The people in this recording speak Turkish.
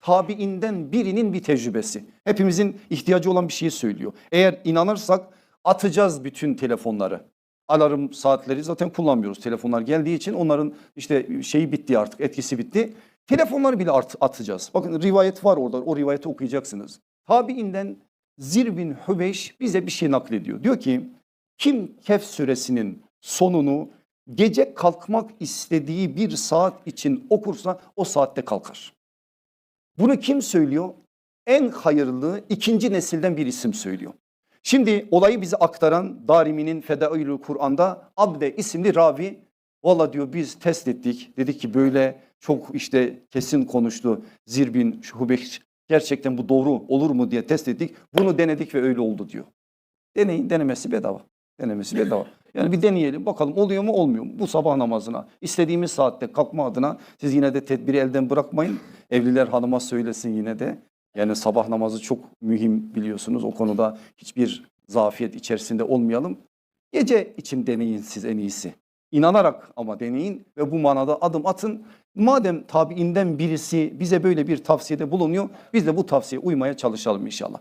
tabiinden birinin bir tecrübesi. Hepimizin ihtiyacı olan bir şeyi söylüyor. Eğer inanırsak atacağız bütün telefonları. Alarm saatleri zaten kullanmıyoruz. Telefonlar geldiği için onların işte şeyi bitti artık etkisi bitti. Telefonları bile art- atacağız. Bakın rivayet var orada o rivayeti okuyacaksınız. Tabiinden Zir bin Hübeyş bize bir şey naklediyor. Diyor ki kim Kehf suresinin sonunu gece kalkmak istediği bir saat için okursa o saatte kalkar. Bunu kim söylüyor? En hayırlı ikinci nesilden bir isim söylüyor. Şimdi olayı bize aktaran Darimi'nin Fedailül Kur'an'da Abde isimli ravi valla diyor biz test ettik. Dedik ki böyle çok işte kesin konuştu Zirbin Hubek gerçekten bu doğru olur mu diye test ettik. Bunu denedik ve öyle oldu diyor. Deneyin denemesi bedava. Denemesi bedava. Yani bir deneyelim bakalım oluyor mu olmuyor mu? Bu sabah namazına istediğimiz saatte kalkma adına siz yine de tedbiri elden bırakmayın. Evliler hanıma söylesin yine de. Yani sabah namazı çok mühim biliyorsunuz. O konuda hiçbir zafiyet içerisinde olmayalım. Gece için deneyin siz en iyisi. İnanarak ama deneyin ve bu manada adım atın. Madem tabiinden birisi bize böyle bir tavsiyede bulunuyor biz de bu tavsiyeye uymaya çalışalım inşallah.